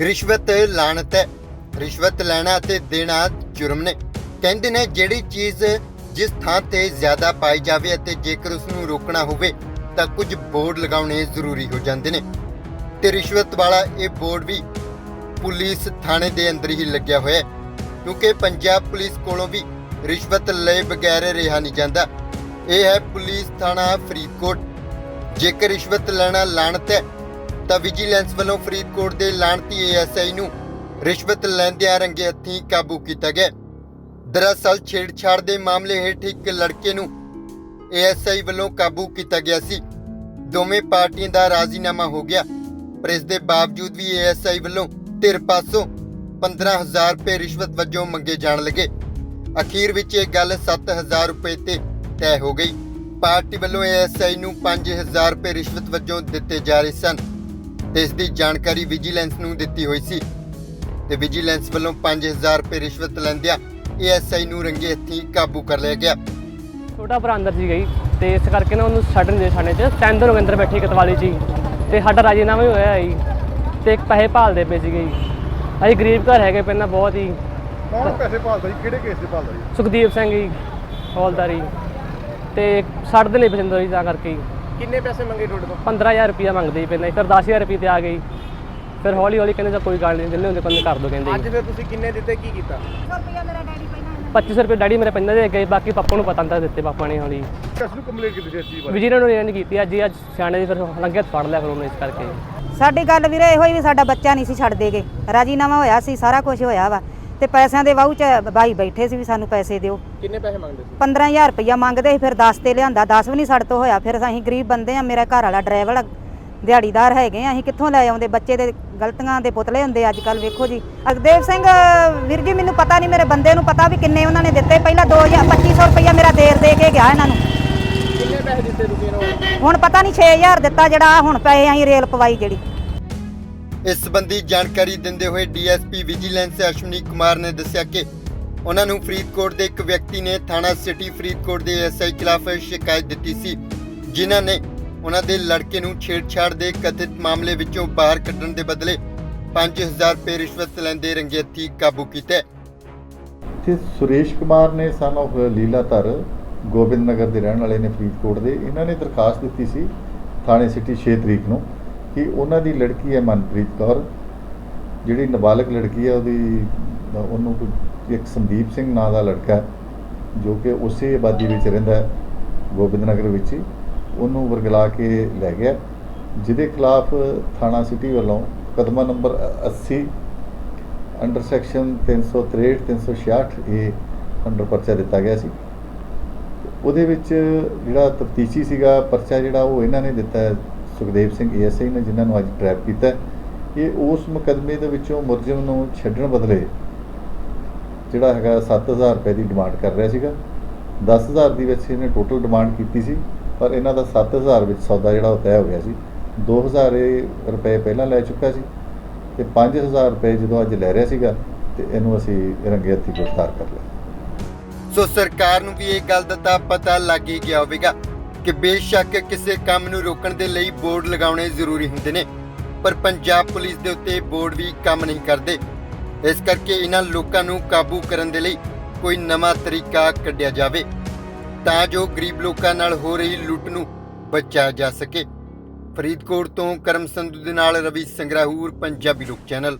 ਰਿਸ਼ਵਤ ਲਾਣਤ ਹੈ। ਰਿਸ਼ਵਤ ਲੈਣਾ ਅਤੇ ਦੇਣਾ ਜੁਰਮ ਨੇ। ਕਹਿੰਦੇ ਨੇ ਜਿਹੜੀ ਚੀਜ਼ ਜਿਸ ਥਾਂ ਤੇ ਜ਼ਿਆਦਾ ਪਾਈ ਜਾਵੇ ਅਤੇ ਜੇਕਰ ਉਸ ਨੂੰ ਰੋਕਣਾ ਹੋਵੇ, ਤਾਂ ਕੁਝ ਬੋਰਡ ਲਗਾਉਣੇ ਜ਼ਰੂਰੀ ਹੋ ਜਾਂਦੇ ਨੇ। ਤੇ ਰਿਸ਼ਵਤ ਵਾਲਾ ਇਹ ਬੋਰਡ ਵੀ ਪੁਲਿਸ ਥਾਣੇ ਦੇ ਅੰਦਰ ਹੀ ਲੱਗਿਆ ਹੋਇਆ ਹੈ। ਕਿਉਂਕਿ ਪੰਜਾਬ ਪੁਲਿਸ ਕੋਲੋਂ ਵੀ ਰਿਸ਼ਵਤ ਲਏ ਬਗੈਰ ਰਿਹਾ ਨਹੀਂ ਜਾਂਦਾ। ਇਹ ਹੈ ਪੁਲਿਸ ਥਾਣਾ ਫਰੀਦਕੋਟ। ਜੇਕਰ ਰਿਸ਼ਵਤ ਲੈਣਾ ਲਾਣਤ ਹੈ ਤਾਂ ਵਿਜੀਲੈਂਸ ਵੱਲੋਂ ਫਰੀਦਕੋਟ ਦੇ ਲਾਣਤੀ ਏਐਸਆਈ ਨੂੰ ਰਿਸ਼ਵਤ ਲੈਂਦਿਆਂ ਰੰਗੇ ਹੱਥੀਂ ਕਾਬੂ ਕੀਤਾ ਗਿਆ। ਦਰਅਸਲ ਛੇੜਛਾੜ ਦੇ ਮਾਮਲੇ ਹੇਠ ਇੱਕ ਲੜਕੇ ਨੂੰ ਏਐਸਆਈ ਵੱਲੋਂ ਕਾਬੂ ਕੀਤਾ ਗਿਆ ਸੀ। ਦੋਵੇਂ ਪਾਰਟੀਆਂ ਦਾ ਰਾਜ਼ੀਨਾਮਾ ਹੋ ਗਿਆ। ਪਰ ਇਸ ਦੇ ਬਾਵਜੂਦ ਵੀ ਏਐਸਆਈ ਵੱਲੋਂ ਧਿਰ ਪਾਸੋਂ 15000 ਰੁਪਏ ਰਿਸ਼ਵਤ ਵਜੋਂ ਮੰਗੇ ਜਾਣ ਲੱਗੇ। ਅਖੀਰ ਵਿੱਚ ਇਹ ਗੱਲ 7000 ਰੁਪਏ ਤੇ ਤੈਅ ਹੋ ਗਈ। ਪਾਰਟੀ ਵੱਲੋਂ ਏਐਸਆਈ ਨੂੰ 5000 ਰੁਪਏ ਰਿਸ਼ਵਤ ਵਜੋਂ ਦਿੱਤੇ ਜਾ ਰਹੇ ਸਨ। ਤੇ ਇਸ ਦੀ ਜਾਣਕਾਰੀ ਵਿਜੀਲੈਂਸ ਨੂੰ ਦਿੱਤੀ ਹੋਈ ਸੀ। ਤੇ ਵਿਜੀਲੈਂਸ ਵੱਲੋਂ 5000 ਰੁਪਏ ਰਿਸ਼ਵਤ ਲੈਂਦਿਆਂ ਏਐਸਆਈ ਨੂੰ ਰੰਗੇ ਹੱਥੀਂ ਕਾਬੂ ਕਰ ਲਿਆ ਗਿਆ। ਛੋਟਾ ਭਰਾ ਅੰਦਰ ਸੀ ਗਈ ਤੇ ਇਸ ਕਰਕੇ ਨਾ ਉਹਨੂੰ ਛੱਡਣ ਦੇ ਥਾਣੇ 'ਚ ਦਿਨ ਹੋ ਅੰਦਰ ਬੈਠੇ ਕਤਵਾਲੀ ਹੀ ਤੇ ਸਾਡਾ ਰਾਜੀਨਾਮਾ ਵੀ ਹੋਇਆ ਜੀ ਤੇ ਇੱਕ ਪੈਸੇ ਭਾਲਦੇ ਪਏ ਸੀਗੇ ਜੀ। ਅਸੀਂ ਗਰੀਬ ਘਰ ਹੈਗੇ ਪਹਿਲਾਂ ਬਹੁਤ ਹੀ ਕੌਣ ਪੈਸੇ ਭਾਲਦਾ ਜੀ? ਕਿਹੜੇ ਕੇਸ ਦੇ ਭਾਲਦਾ ਜੀ? ਸੁਖਦੀਪ ਸਿੰਘ ਜੀ ਹੌਲਦਾਰੀ ਤੇ ਛੱਡ ਦੇ ਲਈ ਪਸੰਦ ਹੋਈ ਤਾਂ ਕਰਕੇ ਜੀ। ਕਿੰਨੇ ਪੈਸੇ ਮੰਗੇ ਤੁਹਾਡੇ ਤੋਂ? 15000 ਰੁਪਇਆ ਮੰਗਦੇ ਸੀ ਪਹਿਲਾਂ ਫਿਰ 10000 ਰੁਪਏ ਤੇ ਆ ਗਈ ਫਿਰ ਹੌਲੀ ਹੌਲੀ ਕਹਿੰਦੇ ਤਾਂ ਕੋਈ ਗੱਲ ਨਹੀਂ ਦਿੰਦੇ ਹੁੰਦੇ ਕੋਈ ਕਰ ਦੋ ਕਹਿੰਦੇ ਅੱਜ ਜੀ। ਫਿਰ ਤੁਸੀਂ ਕਿੰਨੇ ਦਿੱਤੇ ਕੀ ਕੀਤਾ? 2500 ਰੁਪਏ ਡੈਡੀ ਮੇਰੇ ਪੈਂਦਾ ਦੇ ਗਏ ਬਾਕੀ ਪਾਪਾ ਨੂੰ ਪਤਾ ਨਹੀਂ ਤਾਂ ਦਿੱਤੇ ਪਾਪਾ ਨੇ ਹੌਲੀ। ਕਿਸ ਨੂੰ ਕੰਪਲੇਂਟ ਕੀਤੀ ਸੀ ਇਸ ਚੀਜ਼ ਬਾਰੇ? ਵਿਜੀਲੈਂਸ ਨੂੰ ਰੇਂਜ ਕੀਤੀ ਅੱਜ ਅੱਜ ਸਿਆਣੇ ਦੀ ਫਿਰ ਲੰਘਿਆ ਫੜ ਲਿਆ ਫਿਰ ਉਹਨੇ ਇਸ ਕਰਕੇ। ਸਾਡੀ ਗੱਲ ਵੀਰੇ ਇਹੋ ਹੀ ਵੀ ਸਾਡਾ ਬੱਚਾ ਨਹੀਂ ਸੀ ਛੱਡ ਦੇਗੇ ਰਾਜੀਨਾਮਾ ਹੋਇਆ ਸੀ ਸਾਰਾ ਕੁਝ ਹੋਇਆ ਵਾ। ਤੇ ਪੈਸਿਆਂ ਦੇ ਵਾਊ ਚ ਬਾਈ ਬੈਠੇ ਸੀ ਵੀ ਸਾਨੂੰ ਪੈਸੇ ਦਿਓ। ਕਿੰਨੇ ਪੈਸੇ ਮੰਗਦੇ ਸੀ? 15000 ਰੁਪਇਆ ਮੰਗਦੇ ਸੀ ਫਿਰ 10 ਤੇ ਲਿਆਂਦਾ 10 ਵੀ ਨਹੀਂ ਸਾਡੇ ਤੋਂ ਹੋਇਆ। ਫਿਰ ਅਸੀਂ ਗਰੀਬ ਬੰਦੇ ਆ ਮੇਰਾ ਘਰ ਵਾਲਾ ਡਰਾਈਵਰ ਦਿਹਾੜੀਦਾਰ ਹੈਗੇ ਆ ਅਸੀਂ ਕਿੱਥੋਂ ਲੈ ਆਉਂਦੇ? ਬੱਚੇ ਦੇ ਗਲਤੀਆਂ ਦੇ ਪੁਤਲੇ ਹੁੰਦੇ ਅੱਜ ਕੱਲ ਵੇਖੋ ਜੀ। ਅਗਦੇਵ ਸਿੰਘ ਵੀਰ ਜੀ ਮੈਨੂੰ ਪਤਾ ਨਹੀਂ ਮੇਰੇ ਬੰਦੇ ਨੂੰ ਪਤਾ ਵੀ ਕਿੰਨੇ ਉਹਨਾਂ ਨੇ ਦਿੱਤੇ। ਪਹਿਲਾਂ 2000 2500 ਰੁਪਇਆ ਮੇਰਾ ਦੇਰ ਦੇ ਕੇ ਗਿਆ ਇਹਨਾਂ ਨੂੰ। ਕਿੰਨੇ ਪੈਸੇ ਦਿੱਤੇ ਤੁਸੀਂ ਇਹਨਾਂ ਨੂੰ? ਹੁਣ ਪਤਾ ਨਹੀਂ 6000 ਦਿੱਤਾ ਜਿਹੜਾ ਹੁਣ ਪਏ ਅਸੀਂ ਰੇਲ ਪਵਾਈ ਜਿਹੜੀ। ਇਸ ਸੰਬੰਧੀ ਜਾਣਕਾਰੀ ਦਿੰਦੇ ਹੋਏ ਡੀਐਸਪੀ ਵਿਜੀਲੈਂਸ ਅਸ਼ਵਨੀ ਕੁਮਾਰ ਨੇ ਦੱਸਿਆ ਕਿ ਉਹਨਾਂ ਨੂੰ ਫਰੀਦਕੋਟ ਦੇ ਇੱਕ ਵਿਅਕਤੀ ਨੇ ਥਾਣਾ ਸਿਟੀ ਫਰੀਦਕੋਟ ਦੇ ਐਸਆਈ ਖਿਲਾਫ ਸ਼ਿਕਾਇਤ ਦਿੱਤੀ ਸੀ, ਜਿਨ੍ਹਾਂ ਨੇ ਉਹਨਾਂ ਦੇ ਲੜਕੇ ਨੂੰ ਛੇੜਛਾੜ ਦੇ ਕਥਿਤ ਮਾਮਲੇ ਵਿੱਚੋਂ ਬਾਹਰ ਕੱਢਣ ਦੇ ਬਦਲੇ 5000 ਰੁਪਏ ਰਿਸ਼ਵਤ ਲੈਂਦੇ ਰੰਗੇ ਕਾਬੂ ਕੀਤਾ ਹੈ। ਤੇ ਸੁਰੇਸ਼ ਕੁਮਾਰ ਨੇ ਸਨ of ਲੀਲਾਧਰ ਗੋਬਿੰਦ ਨਗਰ ਦੇ ਰਹਿਣ ਵਾਲੇ ਨੇ ਫਰੀਦਕੋਟ ਦੇ ਇਹਨਾਂ ਨੇ ਦਰਖਾਸਤ ਦਿੱਤੀ ਸੀ ਥਾਣੇ ਸਿਟੀ 6 ਤਰੀਕ ਨੂੰ ਕਿ ਉਹਨਾਂ ਦੀ ਲੜਕੀ ਹੈ ਮਨਪ੍ਰੀਤ ਕੌਰ, ਜਿਹੜੀ ਨਾਬਾਲਗ ਲੜਕੀ ਹੈ, ਉਹਦੀ, ਉਹਨੂੰ ਇੱਕ ਸੰਦੀਪ ਸਿੰਘ ਨਾਂ ਦਾ ਲੜਕਾ ਜੋ ਕਿ ਉਸੇ ਆਬਾਦੀ ਵਿੱਚ ਰਹਿੰਦਾ ਹੈ ਗੋਬਿੰਦ ਨਗਰ ਵਿੱਚ ਹੀ, ਉਹਨੂੰ ਵਰਗਲਾ ਕੇ ਲੈ ਗਿਆ। ਜਿਹਦੇ ਖਿਲਾਫ ਥਾਣਾ ਸਿਟੀ ਵੱਲੋਂ ਕਦਮਾ ਨੰਬਰ 80 ਅੰਡਰ ਸੈਕਸ਼ਨ 363 366 ਇਹ ਅੰਡਰ ਪਰਚਾ ਦਿੱਤਾ ਗਿਆ ਸੀ। ਉਹਦੇ ਵਿੱਚ ਜਿਹੜਾ ਤਫਤੀਸ਼ੀ ਸੀਗਾ, ਪਰਚਾ ਜਿਹੜਾ ਉਹ ਇਹਨਾਂ ਨੇ ਦਿੱਤਾ ਸੁਖਦੇਵ ਸਿੰਘ ਏਐਸਆਈ ਨੇ ਜਿਨ੍ਹਾਂ ਨੂੰ ਅੱਜ ਟਰੈਪ ਕੀਤਾ, ਇਹ ਉਸ ਮੁਕਦਮੇ ਦੇ ਵਿੱਚੋਂ ਮੁਲਜ਼ਮ ਨੂੰ ਛੱਡਣ ਬਦਲੇ ਜਿਹੜਾ ਹੈਗਾ 7000 ਰੁਪਏ ਦੀ ਡਿਮਾਂਡ ਕਰ ਰਿਹਾ ਸੀਗਾ। 10000 ਦੀ ਵਿੱਚ ਇਹਨੇ ਟੋਟਲ ਡਿਮਾਂਡ ਕੀਤੀ ਸੀ, ਪਰ ਇਹਨਾਂ ਦਾ 7000 ਵਿੱਚ ਸੌਦਾ ਜਿਹੜਾ ਉਹ ਤੈਅ ਹੋ ਗਿਆ ਸੀ। 2000 ਇਹ ਰੁਪਏ ਪਹਿਲਾਂ ਲੈ ਚੁੱਕਾ ਸੀ ਤੇ 5000 ਰੁਪਏ ਜਦੋਂ ਅੱਜ ਲੈ ਰਿਹਾ ਸੀਗਾ ਤੇ ਇਹਨੂੰ ਅਸੀਂ ਰੰਗੇ ਹੱਥੀ ਗ੍ਰਿਫਤਾਰ ਕਰ ਲਿਆ। ਸੋ ਸਰਕਾਰ ਨੂੰ ਵੀ ਇਹ ਗੱਲ ਦਾ ਤਾਂ ਪਤਾ ਲੱਗ ਹੀ ਗਿਆ ਹੋਵੇਗਾ। ਕਿ ਬੇਸ਼ੱਕ ਕਿਸੇ ਕੰਮ ਨੂੰ ਰੋਕਣ ਦੇ ਲਈ ਬੋਰਡ ਲਗਾਉਣੇ ਜ਼ਰੂਰੀ ਹੁੰਦੇ ਨੇ, ਪਰ ਪੰਜਾਬ ਪੁਲਿਸ ਦੇ ਉੱਤੇ ਬੋਰਡ ਵੀ ਕੰਮ ਨਹੀਂ ਕਰਦੇ। ਇਸ ਕਰਕੇ ਇਹਨਾਂ ਲੋਕਾਂ ਨੂੰ ਕਾਬੂ ਕਰਨ ਦੇ ਲਈ ਕੋਈ ਨਵਾਂ ਤਰੀਕਾ ਕੱਢਿਆ ਜਾਵੇ, ਤਾਂ ਜੋ ਗਰੀਬ ਲੋਕਾਂ ਨਾਲ ਹੋ ਰਹੀ ਲੁੱਟ ਨੂੰ ਬਚਾਇਆ ਜਾ ਸਕੇ। ਫਰੀਦਕੋਟ ਤੋਂ ਕਰਮ ਸੰਧੂ ਦੇ ਨਾਲ ਰਵੀ ਸੰਗਰਾਹੂਰ, ਪੰਜਾਬੀ ਲੋਕ ਚੈਨਲ।